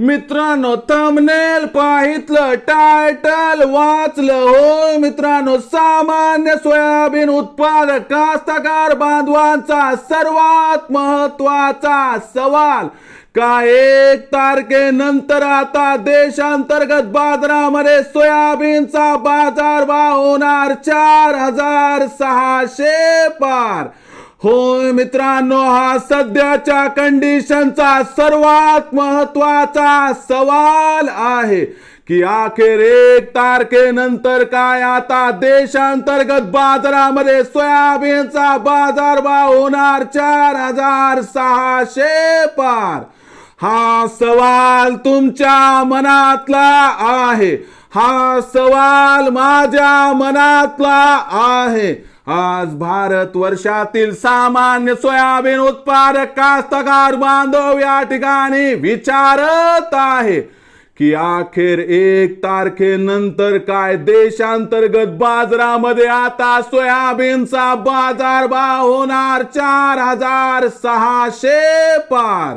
मित्रांनो thumbnail पाहितलं title वाचलं. होय मित्रांनो सामान्य सोयाबीन उत्पादक कास्तकार बांधवांचा सर्वात महत्त्वाचा सवाल. का एक तारखेनंतर आता देशांतर्गत बाजारामध्ये सोयाबीनचा बाजार भाव होणार चार हजार सहाशे पार. होय मित्रांनो हा सध्याच्या कंडिशनचा सर्वात महत्त्वाचा सवाल आहे की अखेर एक तारखेनंतर काय आता देशांतर्गत बाजारामध्ये सोयाबीनचा बाजारभाव होणार चार हजार सहाशे पार? हा सवाल तुमच्या मनातला आहे. हा सवाल माझ्या मनातला आहे. आज भारत वर्षातील सामान्य सोयाबीन उत्पादक कास्तकार बांधव या ठिकाणी विचारत आहे की अखेर एक तारखेनंतर काय देशांतर्गत बाजारामध्ये आता सोयाबीनचा बाजारभाव होणार चार हजार सहाशे पार.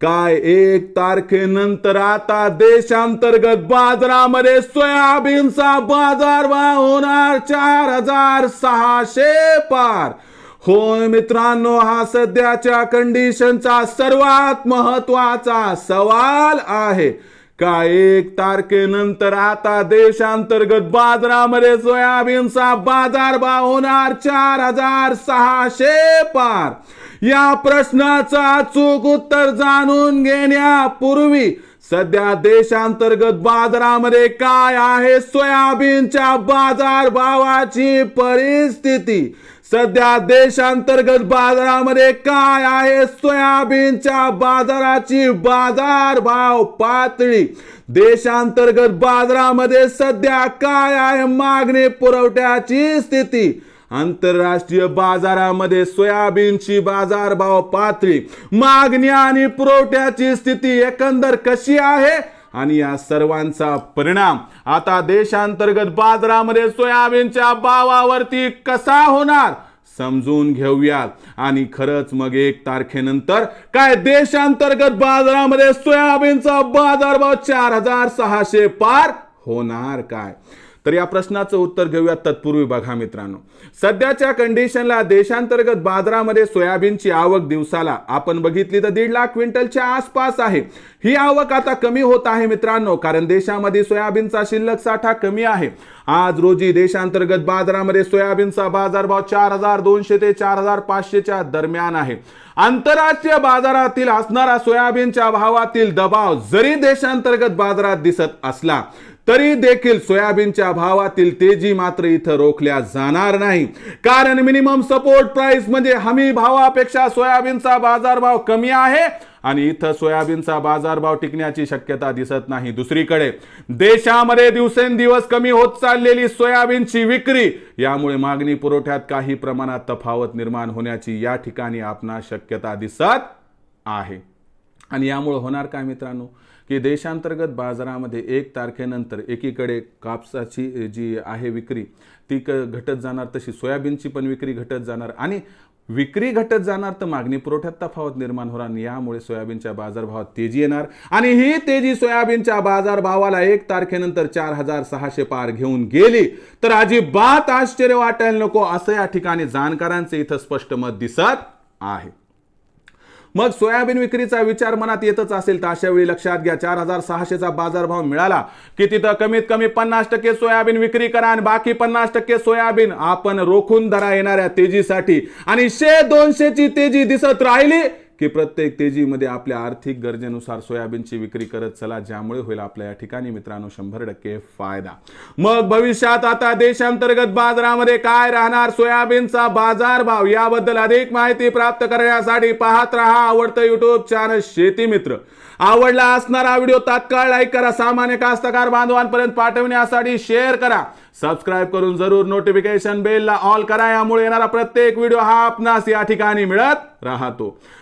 काय एक तारखेनंतर आता देशांतर्गत बाजारामध्ये सोयाबीनचा बाजारभाव होणार चार हजार सहाशे पार. होय मित्रांनो हा सध्याच्या कंडिशनचा सर्वात महत्त्वाचा सवाल आहे. का एक तारखेनंतर आता देशांतर्गत बाजारामध्ये सोयाबीनचा बाजारभाव होणार चार हजार सहाशे पार. या प्रश्नाचं अचूक उत्तर जाणून घेण्यापूर्वी सध्या देशांतर्गत बाजारामध्ये काय आहे? सोयाबीनच्या बाजार भावाची परिस्थिती. सध्या देशांतर्गत बाजारामध्ये काय आहे? सोयाबीनच्या बाजाराची बाजार भाव पातळी. देशांतर्गत बाजारामध्ये सध्या काय आहे? मागणी पुरवठ्याची स्थिती. आंतरराष्ट्रीय बाजारामध्ये सोयाबीनची बाजारभाव पातळी मागणी आणि पुरवठ्याची स्थिती एकंदर कशी आहे? आणि या सर्वांचा परिणाम आता देशांतर्गत बाजारामध्ये सोयाबीनच्या भावावरती कसा होणार? समजून घेऊयात. आणि खरंच मग एक तारखेनंतर काय देशांतर्गत बाजारामध्ये सोयाबीनचा बाजारभाव चार हजार सहाशे पार होणार काय? तर या प्रश्नाचं उत्तर घेऊया तत्पूर्वी बघा मित्रांनो. सध्याच्या कंडिशनला देशांतर्गत बाजारामध्ये सोयाबीनची आवक दिवसाला आपण बघितली तर दीड लाख क्विंटलच्या आसपास आहे. ही आवक आता कमी होत आहे मित्रांनो कारण देशामध्ये सोयाबीनचा शिल्लक साठा कमी आहे. आज रोजी देशांतर्गत बाजारामध्ये सोयाबीनचा बाजारभाव चार हजार दोनशे ते चार हजार पाचशेच्या दरम्यान आहे. आंतरराष्ट्रीय बाजारातील असणारा सोयाबीनच्या भावातील दबाव जरी देशांतर्गत बाजारात दिसत असला तरी देखील सोयाबीनच्या भावातील तेजी मात्र इथं रोखल्या जाणार नाही. कारण मिनिमम सपोर्ट प्राइस म्हणजे हमी भावापेक्षा सोयाबीनचा बाजारभाव कमी आहे आणि इथं सोयाबीनचा बाजारभाव टिकण्याची शक्यता दिसत नाही. दुसरीकडे देशामध्ये दिवसेंदिवस कमी होत चाललेली सोयाबीनची विक्री यामुळे मागणी पुरवठ्यात काही प्रमाणात तफावत निर्माण होण्याची या ठिकाणी आपणास शक्यता दिसत आहे. आणि यामुळे होणार काय मित्रांनो? की देशांतर्गत बाजारामध्ये एक तारखेनंतर एकीकडे कापसाची जी आहे विक्री ती क घटत जाणार तशी सोयाबीनची पण विक्री घटत जाणार आणि विक्री घटत जाणार तर मागणी पुरवठ्यात तफावत निर्माण होणार आणि यामुळे सोयाबीनच्या बाजारभावात तेजी येणार आणि ही तेजी सोयाबीनच्या बाजारभावाला एक तारखेनंतर चार हजार सहाशे पार घेऊन गेली. तर अजिबात आश्चर्य वाटायला नको असं या ठिकाणी जाणकारांचे इथं स्पष्ट मत दिसत आहे. मग सोयाबीन विक्रीचा विचार मनात येतच असेल तर अशा वेळी लक्षात घ्या. चार हजार सहाशेचा बाजारभाव मिळाला की तिथं कमीत कमी पन्नास टक्के सोयाबीन विक्री करा आणि बाकी पन्नास टक्के सोयाबीन आपण रोखून धरा येणाऱ्या तेजीसाठी. आणि शे दोनशेची तेजी दिसत राहिली. की प्रत्येक तेजीमध्ये आपल्या आर्थिक गरजेनुसार सोयाबीनची विक्री करत चला ज्यामुळे होईल आपल्या या ठिकाणी मित्रांनो शंभर टक्के फायदा. मग भविष्यात आता देशांतर्गत बाजारामध्ये काय राहणार? सोयाबीनचा बाजारभाव याबद्दल अधिक माहिती प्राप्त करण्यासाठी पाहत रहा आवडतं युट्यूब चॅनल शेती मित्र. आवडला असणारा व्हिडिओ तात्काळ लाईक करा सामान्य कास्तकार बांधवांपर्यंत पाठवण्यासाठी शेअर करा. सबस्क्राईब करून जरूर नोटिफिकेशन बेलला ऑल करा यामुळे येणारा प्रत्येक व्हिडिओ हा आपणास या ठिकाणी मिळत राहतो.